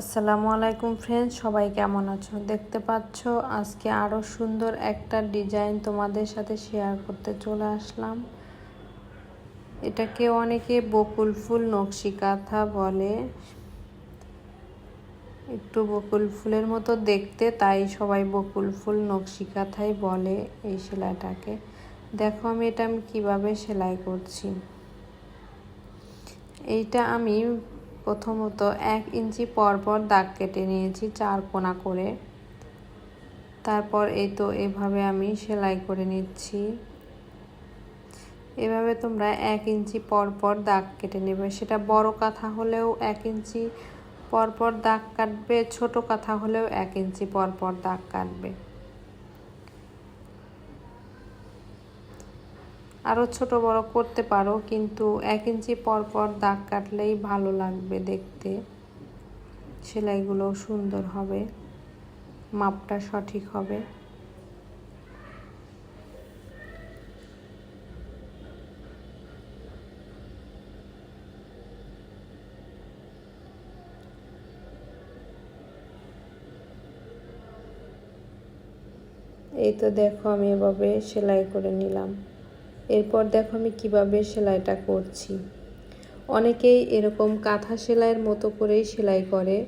আসসালামু আলাইকুম ফ্রেন্ডস সবাই কেমন আছো? দেখতে পাচ্ছ, আজকে আরও সুন্দর একটা ডিজাইন তোমাদের সাথে শেয়ার করতে চলে আসলাম। এটাকে অনেকে বকুল ফুল নকশি কাঁথা বলে। একটু বকুল ফুলের মতো দেখতে, তাই সবাই বকুল ফুল নকশি কাঁথাই বলে এই সেলাইটাকে। দেখো আমি এটা আমি কীভাবে সেলাই করছি। এইটা আমি প্রথমত এক ইঞ্চি পরপর দাগ কেটে নিয়েছি চার কোনা করে। তারপর এই তো এভাবে আমি সেলাই করে নিচ্ছি। এভাবে তোমরা এক ইঞ্চি পরপর দাগ কেটে নেবে। সেটা বড় কাঁথা হলেও এক ইঞ্চি পরপর দাগ কাটবে, ছোট কাঁথা হলেও এক ইঞ্চি পরপর দাগ কাটবে। আরও ছোট বড় করতে পারো, কিন্তু এক ইঞ্চি পর পর দাগ কাটলেই ভালো লাগবে দেখতে। সেলাইগুলো সুন্দর হবে, মাপটা সঠিক হবে। এই তো দেখো আমি এভাবে সেলাই করে নিলাম। এরপর দেখো আমি কীভাবে সেলাইটা করছি। অনেকেই এরকম কাঁথা সেলাইয়ের মতো করেই সেলাই করে।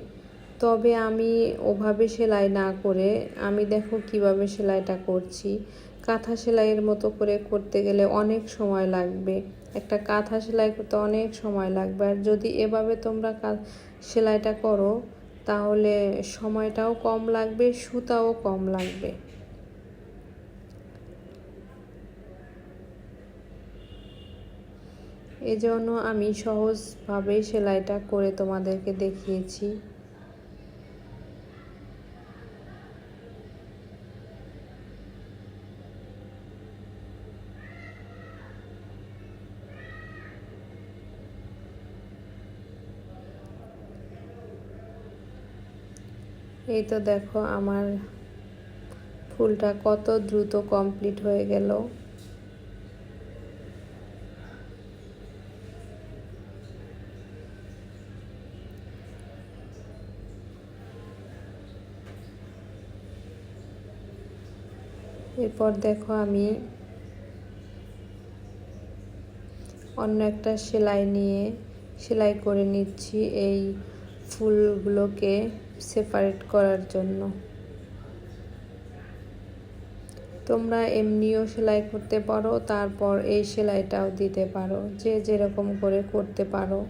তবে আমি ওভাবে সেলাই না করে আমি দেখো কীভাবে সেলাইটা করছি। কাঁথা সেলাইয়ের মতো করে করতে গেলে অনেক সময় লাগবে। একটা কাঁথা সেলাই করতে অনেক সময় লাগবে। আর যদি এভাবে তোমরা সেলাইটা করো, তাহলে সময়টাও কম লাগবে, সুতাও কম লাগবে। এজন্য আমি সহজভাবে সেলাইটা করে তোমাদেরকে দেখিয়েছি। এই তো দেখো আমার ফুলটা কত দ্রুত কমপ্লিট হয়ে গেল। এরপর দেখো আমি অন্য একটা সেলাই নিয়ে সেলাই করে নিচ্ছি এই ফুলগুলোকে সেপারেট করার জন্য। তোমরা এমনিও সেলাই করতে পারো, তারপর এই সেলাইটাও দিতে পারো, যে যেরকম করে করতে পারো।